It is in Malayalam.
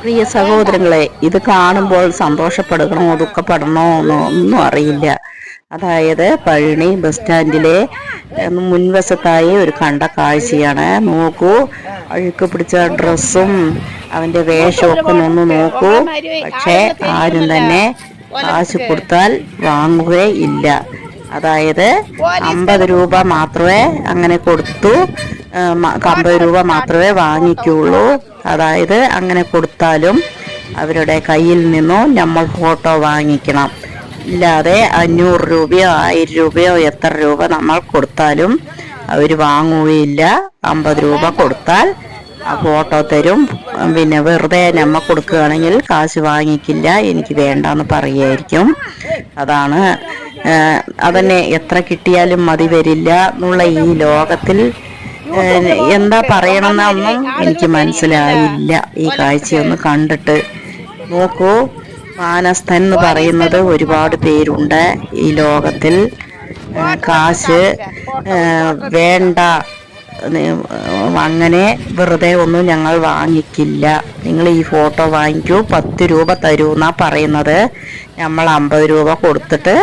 പ്രിയ സഹോദരങ്ങളെ ഇത് കാണുമ്പോൾ സന്തോഷപ്പെടണോ ദുഃഖപ്പെടണോ എന്നോ ഒന്നും അറിയില്ല. അതായത് പഴനി ബസ് സ്റ്റാൻഡിലെ മുൻവശത്തായി ഒരു കണ്ട കാഴ്ചയാണ്. നോക്കൂ അഴുക്ക് പിടിച്ച ഡ്രസ്സും അവന്റെ വേഷമൊക്കെ ഒന്ന് നോക്കൂ. പക്ഷേ ആരും തന്നെ കാശ് കൊടുത്താൽ വാങ്ങുകയില്ല. അതായത് അമ്പത് രൂപ മാത്രമേ അങ്ങനെ കൊടുത്തു. അമ്പത് രൂപ മാത്രമേ വാങ്ങിക്കുള്ളൂ. അതായത് അങ്ങനെ കൊടുത്താലും അവരുടെ കയ്യിൽ നിന്നും നമ്മൾ ഫോട്ടോ വാങ്ങിക്കണം. ഇല്ലാതെ അഞ്ഞൂറ് രൂപയോ ആയിരം രൂപയോ എത്ര രൂപ നമ്മൾ കൊടുത്താലും അവർ വാങ്ങുകയില്ല. അമ്പത് രൂപ കൊടുത്താൽ ആ ഫോട്ടോ തരും. പിന്നെ വെറുതെ നമ്മൾ കൊടുക്കുകയാണെങ്കിൽ കാശ് വാങ്ങിക്കില്ല. എനിക്ക് വേണ്ടെന്ന് പറയുമായിരിക്കും അതാണ് അതന്നെ എത്ര കിട്ടിയാലും മതി വരില്ല എന്നുള്ള ഈ ലോകത്തിൽ എന്താ പറയണമെന്നൊന്നും എനിക്ക് മനസ്സിലായില്ല. ഈ കാഴ്ചയൊന്ന് കണ്ടിട്ട് നോക്കൂ. മാനസ്ഥൻ എന്ന് പറയുന്നത് ഒരുപാട് പേരുണ്ട് ഈ ലോകത്തിൽ. കാശ് വേണ്ട അങ്ങനെ വെറുതെ ഒന്നും ഞങ്ങൾ വാങ്ങിക്കില്ല. നിങ്ങൾ ഈ ഫോട്ടോ വാങ്ങിക്കൂ. പത്ത് രൂപ തരൂ എന്നാണ് പറയുന്നത്. നമ്മൾ അമ്പത് രൂപ കൊടുത്തിട്ട്